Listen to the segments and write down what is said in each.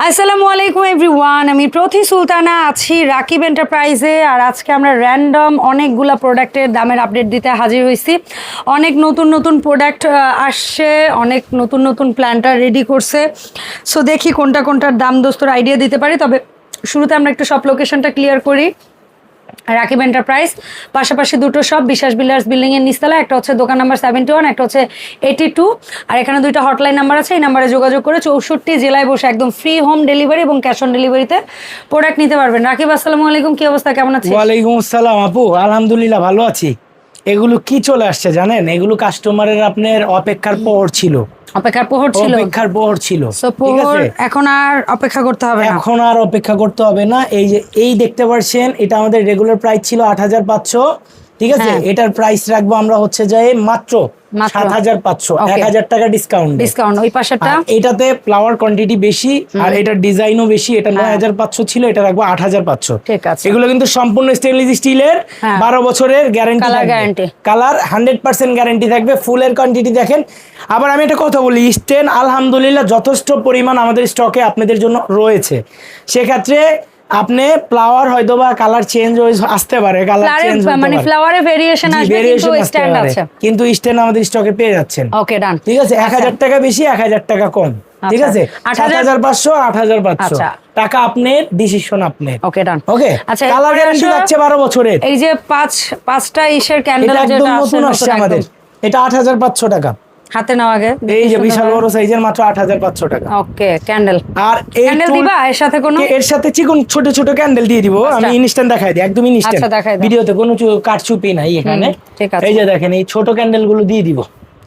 আসসালামু আলাইকুম এভরিওয়ান, আমি প্রতি সুলতানা আছি রাকিব এন্টারপ্রাইজে আর আজকে আমরা র্যান্ডম অনেকগুলা প্রোডাক্টের দামের আপডেট দিতে হাজির হয়েছি অনেক নতুন নতুন প্রোডাক্ট আসছে, অনেক নতুন নতুন প্ল্যান্টার রেডি করছে। সো দেখি কোনটা কোনটার দাম দোস্তর আইডিয়া দিতে পারি, তবে শুরুতে আমরা একটু সব লোকেশনটা ক্লিয়ার করি। রাকিব এন্টারপ্রাইজ পাশাপাশি দুটো সব বিশ্বাস বিল্ডার্স বিল্ডিং এর নিচতলা একটা হচ্ছে দোকান নাম্বার সেভেন্টি ওয়ান একটা হচ্ছে এইটি টু আর এখানে দুইটা হটলাইন নাম্বার আছে, এই নাম্বারে যোগাযোগ করে চৌষট্টি জেলায় বসে একদম ফ্রি হোম ডেলিভারি এবং ক্যাশ অন ডেলিভারিতে প্রোডাক্ট নিতে পারবেন। রাকিব, আসসালামু আলাইকুম, কি অবস্থা? কেমন আছে ওয়ালাইকুম আসসালাম আপু, আলহামদুলিল্লাহ, ভালো আছি। এগুলো কি চলে আসছে জানেন? এগুলো কাস্টমারের আপনার অপেক্ষার পর ছিল। অপেক্ষার প্রহর ছিল? অপেক্ষার পর ছিল। প্রহর এখন আর অপেক্ষা করতে হবে না? এখন আর অপেক্ষা করতে হবে না। এই যে এই দেখতে পাচ্ছেন এটা আমাদের রেগুলার প্রাইস ছিল আট হাজার পাঁচশো। ঠিক আছে? হ্যাঁ। এটার প্রাইস রাখব আমরা হচ্ছে যে মাত্র। সাত হাজার পাঁচশো এক হাজার টাকা ডিসকাউন্ট ডিসকাউন্ট ওই পাশেরটা? এটাতে ফ্লাওয়ার কোয়ান্টিটি বেশি আর এটার ডিজাইনও বেশি এটা নয় হাজার পাঁচশো ছিল এটা রাখব আট হাজার পাঁচশো। হ্যাঁ। ঠিক আছে। এগুলো কিন্তু সম্পূর্ণ স্টেনলেস স্টিলের হ্যাঁ। বারো বছরের guarantee colour hundred percent guarantee থাকবে ফুলের কোয়ান্টিটি দেখেন। আবার আমি একটা কথা বলি স্টেন আলহামদুলিল্লাহ যথেষ্ট পরিমাণ আমাদের স্টকে আপনাদের জন্য রয়েছে। সেক্ষেত্রে আপনি ফ্লাওয়ার হয়তো বা কালার চেঞ্জ হয়ে আসতে পারে কালার চেঞ্জ মানে ফ্লাওয়ারে ভেরিয়েশন আসবে কিন্তু স্ট্যান্ড আছে। কিন্তু স্টেন আমাদের স্টকে পেয়ে যাচ্ছেন। ওকে ডান ঠিক আছে এক হাজার টাকা বেশি এক হাজার টাকা কম। ঠিক আচ্ছা। আছে পাঁচশো আট হাজার পাঁচশো। আচ্ছা। টাকা আপনার ডিসিশন আপনার। ওকে ডান ওকে আচ্ছা, কালার গ্যারান্টি থাকছে বারো বছরের। এই যে পাঁচ পাঁচটা ইসের ক্যান্ডেল যেটা আছে আসছে আমাদের। এটা আট হাজার পাঁচশো টাকা। হাতে নাও আগে এই যে বিশাল বড় সাইজের মাত্র আট হাজার পাঁচশো টাকা। ওকে ক্যান্ডেল আর এই ক্যান্ডেল দিবা? এর সাথে কোনো? এর সাথে চিকন ছোট ছোট ক্যান্ডেল দিয়ে দিব। আমি আচ্ছা। ইনস্ট্যান্ট দেখাই দিই একদম ইনস্ট্যান্ট। ভিডিওতে কোনো কারচুপি নাই এখানে। ঠিক আছে। এই যে দেখেন এই ছোট ক্যান্ডেলগুলো দিয়ে দিব।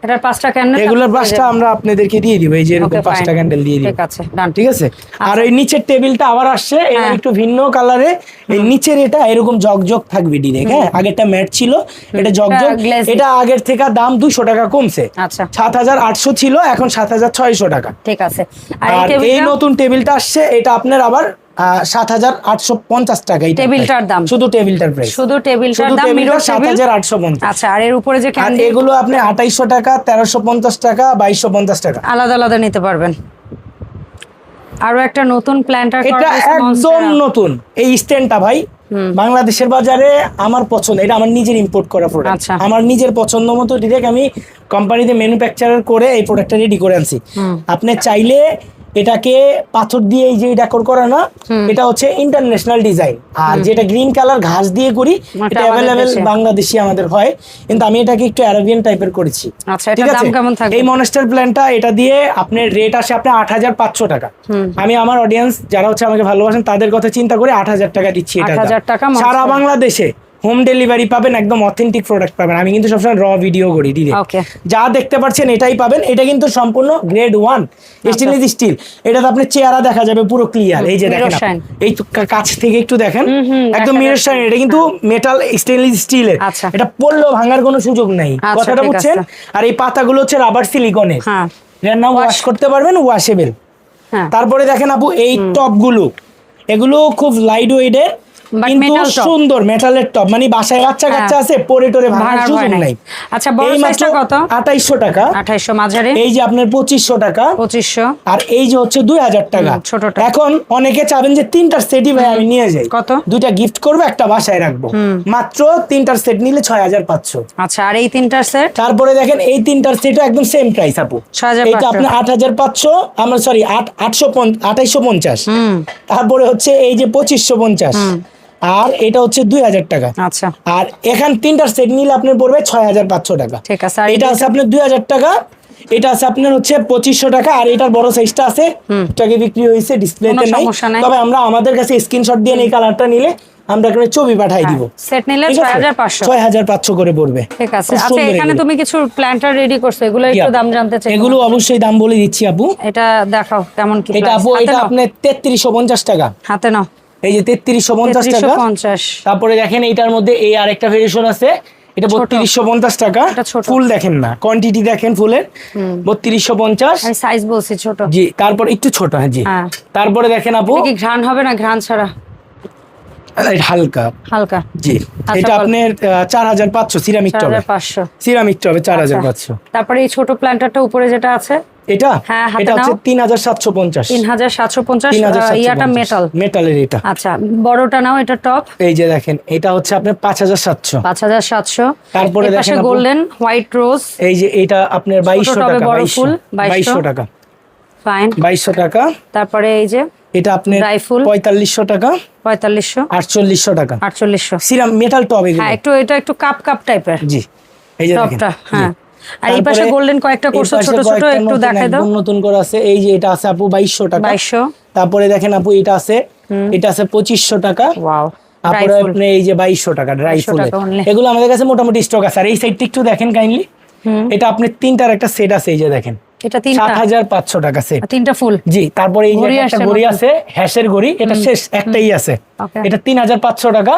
এটার পাঁচটা ক্যান্ডেল এগুলোর পাঁচটা আমরা আপনাদেরকে দিয়ে দিব এই যে এরকম পাঁচটা ক্যান্ডেল দিয়ে দিব। ঠিক আছে ডান ঠিক আছে? আর এই নিচের টেবিলটা আবার আসছে এর হ্যাঁ। একটু ভিন্ন কালারে এই নিচের এটা এরকম জগজগ থাকবে ডিরেক্ট হ্যাঁ? আগেরটা ম্যাট ছিল এটা জগজগ। এটা আগের থেকে দাম দুশো টাকা কমছে। আচ্ছা। সাত হাজার আটশো ছিল এখন সাত হাজার ছয়শো টাকা। ঠিক আছে। আর এই নতুন টেবিলটা আসছে এটা আপনার আবার সাত হাজার আটশো পঞ্চাশ টাকা টেবিলটার দাম। শুধু টেবিলটার প্রাইস শুধু টেবিলটার শুধু দাম মিরর সাত হাজার আটশো পঞ্চাশ। আচ্ছা আর এর উপরে যে ক্যান্ডেল এগুলো আপনি আঠাইশশো টাকা তেরোশো পঞ্চাশ টাকা বাইশশো পঞ্চাশ টাকা। আলাদা আলাদা নিতে পারবেন। আরও একটা নতুন প্ল্যান্টার এটা একদম নতুন। এই স্ট্যান্ডটা ভাই বাংলাদেশের বাজারে আমার পছন্দ এটা আমার নিজের ইম্পোর্ট করা প্রোডাক্ট আচ্ছা। আমার নিজের পছন্দ মতো ডিরেক্ট আমি কোম্পানিতে ম্যানুফ্যাকচার করে এই প্রোডাক্টটা রেডি করে আনছি। আপনি চাইলে এটাকে পাথর দিয়ে এই যে ডেকোর করা না এটা হচ্ছে ইন্টারন্যাশনাল ডিজাইন আর যেটা গ্রিন কালার ঘাস দিয়ে করি এটা অ্যাভেলেবেল বাংলাদেশি আমাদের হয়। কিন্তু আমি এটাকে একটু অ্যারাবিয়ান টাইপের করেছি। আচ্ছা কেমন থাকবে? এই মনস্টার প্ল্যানটা এটা দিয়ে আপনার রেট আসে আপনার আট হাজার পাঁচশো টাকা। আমি আমার অডিয়েন্স যারা হচ্ছে আমাকে ভালোবাসেন তাদের কথা চিন্তা করে আট হাজার টাকা দিচ্ছি এটা 8,000 টাকা সারা বাংলাদেশে। হোম ডেলিভারি পাবেন একদম অথেন্টিক প্রোডাক্ট পাবেন। আমি কিন্তু সবসময় র ভিডিও করি ওকে যা দেখতে পাচ্ছেন এটাই পাবেন। এটা কিন্তু সম্পূর্ণ গ্রেড ওয়ান স্টেনলেস স্টিল এটাতে আপনার চেহারা দেখা যাবে পুরো ক্লিয়ার এই যে দেখেন এই কাছ থেকে একটু দেখেন। একদম মিরর শাইন এটা কিন্তু মেটাল স্টেনলেস স্টিলের। এটা পড়লেও ভাঙার কোনো সুযোগ নেই। আচ্ছা, কথাটা বুঝছেন? আর এই পাতাগুলো হচ্ছে রাবার সিলিকনের হ্যাঁ। এর নাম ওয়াশ করতে পারবেন ওয়াশেবল হ্যাঁ। তারপরে দেখেন আপু এই টপগুলো এগুলো খুব লাইট ওয়েটের কিন্তু সুন্দর মেটালের টপ মানে বাসায় বাচ্চা হ্যাঁ। কাচ্চা আছে পরে টরে ভাঙার ভাঙার সুযোগ নাই। নাই। আচ্ছা, বড় এই মাত্র size টা কত? 2800 টাকা। মাঝারি। এই যে আপনার টাকা। আর এই যে হচ্ছে দুই হাজার টাকা। ছোটটা। এখন অনেকে চাবেন যে তিনটার সেটই ভাই আমি নিয়ে যাই। কত? দুইটা গিফট করব একটা বাসায় রাখব। মাত্র তিনটার সেট নিলে ছয় হাজার পাঁচশো। আচ্ছা আর এই তিনটার সেট? তারপরে দেখেন এই তিনটার সেটও একদম সেম প্রাইস আপু। 6,500 আপনার আট হাজার পাঁচশো আমরা সরি আট আটশো আঠাইশো পঞ্চাশ। হুম। তারপরে হচ্ছে এই যে পঁচিশশো পঞ্চাশ। আর এটা হচ্ছে দুই হাজার টাকা। আচ্ছা। আর এখান তিনটার সেট নিলে আপনার পড়বে ছয় হাজার পাঁচশো টাকা। ঠিক আছে এটা আছে আপনার দুই হাজার টাকা এটা আছে আপনার হচ্ছে পঁচিশশো টাকা আর এটার বড় সাইজটা আছে। এটাকে বিক্রি হয়েছে ডিসপ্লেতে নাই। তবে আমরা আমাদের কাছে স্ক্রিনশট দিয়ে এই কালারটা নিলে আমরা এখানে ছবি পাঠাই দিব। সেট নিলে পাঁচশো। করে পড়বে। ঠিক আছে। আচ্ছা এখানে তুমি কিছু প্ল্যান্টার রেডি করছ এগুলো একটু দাম জানতে চাই। এগুলো অবশ্যই দাম বলে দিচ্ছি আপু। এটা দেখাও কেমন কি এটা আপু এটা আপনার তেত্রিশশো পঞ্চাশ টাকা। হাতে নাও। এই যে তেত্রিশশো পঞ্চাশ টাকা। পঞ্চাশ। তারপরে দেখেন এইটার মধ্যে এই আরেকটা ভেরিয়েশন আছে। এটা বত্রিশশো পঞ্চাশ টাকা। ফুল দেখেন না। কোয়ান্টিটি দেখেন ফুলের। বত্রিশশো পঞ্চাশ। সাইজ বলছি ছোট। জি তারপর একটু ছোট হ্যাঁ জি। হ্যাঁ। তারপরে দেখেন আপু। কি ঘ্রাণ হবে না ঘ্রাণ ছাড়া? হালকা। হালকা। জি। আচ্ছা, এটা আপনার চার হাজার পাঁচশো সিরামিক টবে। পাঁচশো। সিরামিক টবে চার হাজার আচ্ছা। পাঁচশো। তারপরে এই ছোট প্ল্যান্টারটা উপরে যেটা আছে? এটা? হ্যাঁ, এটা হচ্ছে নাও। তিন হাজার সাতশো পঞ্চাশ। তিন হাজার সাতশো পঞ্চাশ তিন হাজার ইয়াটা মেটাল মেটালের এটা। আচ্ছা বড়টা নাও এটা টপ এই যে দেখেন এটা হচ্ছে আপনার পাঁচ হাজার সাতশো। পাঁচ হাজার সাতশো। তারপরে দেখেন গোল্ডেন হোয়াইট রোজ এই যে এটা আপনার বাইশশো টাকা বড় বাইশশো। 2200 বাইশশো। টাকা। ফাইন বাইশশো টাকা। তারপরে এই যে এটা আপনার Dry ফুল। পঁয়তাল্লিশশো টাকা। পঁয়তাল্লিশশো। আটচল্লিশশো টাকা। আটচল্লিশশো। সিরাম মেটাল টপ এগুলো। হ্যাঁ একটু এটা একটু কাপ কাপ টাইপের জি এই যে দেখেন। হ্যাঁ। আর এই পাশে গোল্ডেন কয়েকটা করছ ছোট ছোট একটু দেখাই দাও। নতুন করে আছে। এই যে এটা আছে আপু বাইশশো টাকা। বাইশশো। তারপরে দেখেন আপু এটা আছে এটা আছে পঁচিশশো টাকা। ওয়াও তারপরে আপনি এই যে বাইশশো টাকা ড্রাই 2200 ফুল টাকা only। এগুলো আমাদের কাছে মোটামুটি স্টক আছে। আর এই সাইডটা একটু দেখেন কাইন্ডলি এটা আপনি তিনটার একটা সেট আছে এই যে দেখেন। এটা তিনটা। টাকা সেট তিনটা ফুল জি তারপরে এই যে ঘড়ি একটা ঘড়ি আছে হ্যাশের ঘড়ি। এটা শেষ একটাই আছে। এটা তিন হাজার পাঁচশো টাকা।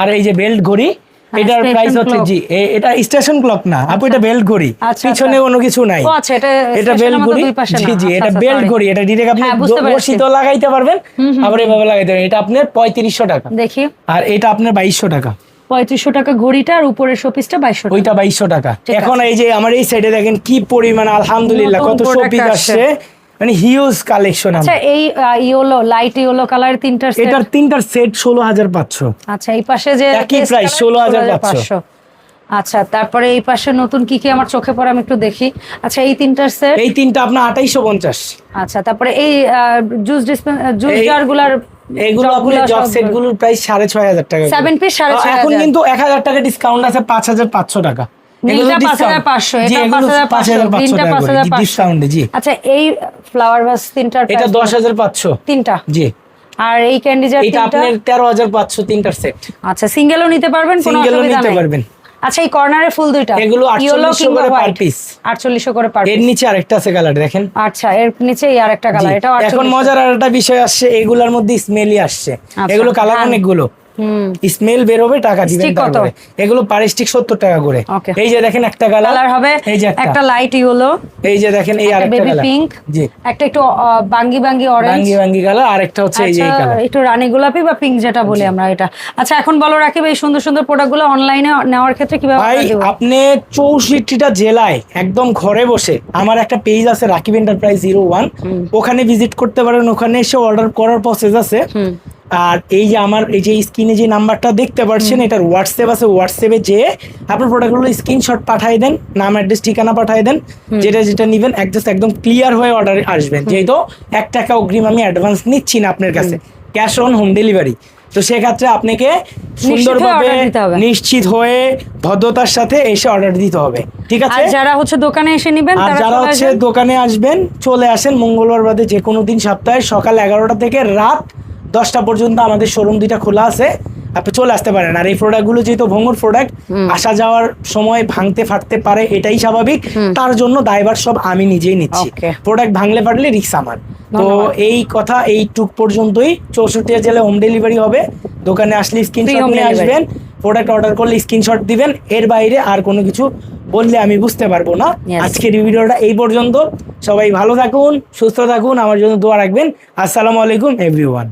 আর এই যে বেল্ট ঘড়ি এটার প্রাইস হচ্ছে জি এটা স্টেশন ক্লক না আপু এটা বেল্ট ঘড়ি আচ্ছা, পিছনে আচ্ছা। কোনো কিছু নাই। আচ্ছা এটা এটা বেল্ট ঘড়ি জি জি আচ্ছা, এটা আচ্ছা, বেল্ট ঘড়ি এটা আপনি হ্যাঁ, লাগাইতে পারবেন। আবার এভাবে লাগাইতে পারবেন। এটা আপনার পঁয়ত্রিশশো টাকা। দেখি। আর এটা আপনার বাইশশো টাকা। পঁয়ত্রিশশো টাকা ঘড়িটা আর উপরের শোপিসটা বাইশশো টাকা। ওইটা বাইশশো টাকা। এখন এই যে আমার এই সাইডে দেখেন কি পরিমাণ আলহামদুলিল্লাহ কত শোপিস আসছে। মানে হিউজ কালেকশন আচ্ছা এই ইয়েলো লাইট ইয়েলো কালার তিনটার set। এটার তিনটার সেট ষোলো হাজার পাঁচশো। আচ্ছা এই পাশে যে একই price, 16,500 16,500 আচ্ছা তারপরে এই পাশে নতুন কি কি আমার চোখে পড়ে আমি একটু দেখি। আচ্ছা এই তিনটার সেট এই তিনটা আপনার আঠাইশো পঞ্চাশ। আচ্ছা তারপরে এই জুস জুস এই- জারগুলার এইগুলো আপনি জব সেটগুলোর প্রাইস সাড়ে ছয় হাজার টাকা করে। Seven piece সাড়ে ছয় এখন কিন্তু এক হাজার টাকা ডিসকাউন্ট আছে পাঁচ হাজার পাঁচশো টাকা। আচ্ছা এই ফ্লাওয়ার ভাস তিনটার এটা দশ হাজার পাঁচশো। তিনটা। জি। আর এই ক্যান্ডি জার এটা আপনার তিনটার সেট আচ্ছা সিঙ্গেলও নিতে পারবেন কোনো Single নিতে পারবেন। আচ্ছা এই কর্নারে ফুল দুইটা। এগুলো Yellow 4800 করে white? 4800 করে পার এর নিচে আরেকটা আছে কালার দেখেন। আচ্ছা এর নিচে এই আরেকটা কালার। এখন মজার আর একটা বিষয় আসছে এগুলার মধ্যে স্মেলই আসছে। আচ্ছা, এগুলো কালার। অনেকগুলো। স্মেল বের হবে টাকা দিবেন এগুলো পার স্টিক সত্তর টাকা করে। এই যে দেখেন একটা কালার কালার হবে এই যে একটা। লাইট ইয়েলো এই যে দেখেন এই আরেকটা বেবি পিঙ্ক জি। একটা একটু বাঙ্গি বাঙ্গি অরেঞ্জ বাঙ্গি বাঙ্গি কালার আরেকটা হচ্ছে এই যে এই আচ্ছা কালার একটু রানী গোলাপি বা পিঙ্ক যেটা বলি আমরা এটা। আচ্ছা এখন বলো রাকিব এই সুন্দর সুন্দর প্রোডাক্টগুলো অনলাইনে নেওয়ার ক্ষেত্রে কীভাবে ভাই? আপনি চৌষট্টিটা জেলায় একদম ঘরে বসে আমার একটা পেজ আছে রাকিব এন্টারপ্রাইজ জিরো ওয়ান ওখানে ভিজিট করতে পারেন ওখানে এসে অর্ডার করার প্রসেস আছে। আর এই যে আমার এই যে স্ক্রিনে যে নাম্বারটা দেখতে পাচ্ছেন এটার হোয়াটসঅ্যাপ আছে হোয়াটসঅ্যাপে যেয়ে আপনার প্রোডাক্টগুলো স্ক্রিনশট পাঠিয়ে দেন নাম অ্যাড্রেস ঠিকানা পাঠিয়ে দেন যেটা যেটা নেবেন একজাস্ট একদম ক্লিয়ার হয়ে অর্ডার আসবেন। যেহেতু এক টাকা অগ্রিম আমি অ্যাডভান্স নিচ্ছি না আপনার কাছে। ক্যাশ অন হোম ডেলিভারি তো সেক্ষেত্রে আপনাকে সুন্দরভাবে। নিশ্চিত হয়ে ভদ্রতার সাথে এসে অর্ডার দিতে হবে। ঠিক আছে? আর যারা হচ্ছে দোকানে এসে নেবেন আর যারা হচ্ছে দোকানে আসবেন চলে আসেন মঙ্গলবার বাদে যে কোনো দিন সপ্তাহে সকাল এগারোটা থেকে রাত দশটা পর্যন্ত আমাদের শোরুম দুইটা খোলা আছে। আপনি চলে আসতে পারেন। আর এই প্রোডাক্টগুলো যেহেতু ভঙ্গুর প্রোডাক্ট আসা যাওয়ার সময় ভাঙতে ফাটতে পারে এটাই স্বাভাবিক। তার জন্য দায়ভার সব আমি নিজেই নিচ্ছি। প্রোডাক্ট ভাঙলে ফাটলে রিক্স আমার। তো এই কথা এই টুক পর্যন্তই। চৌষট্টি জেলে হোম ডেলিভারি হবে। দোকানে আসলে স্ক্রিনশট নিয়ে আসবেন। প্রোডাক্ট অর্ডার করলে স্ক্রিনশট দিবেন। এর বাইরে আর কোনো কিছু বললে আমি বুঝতে পারব না। আজকের ভিডিওটা এই পর্যন্ত। সবাই ভালো থাকুন সুস্থ থাকুন আমার জন্য দোয়া রাখবেন। আসসালামু আলাইকুম এভরিওয়ান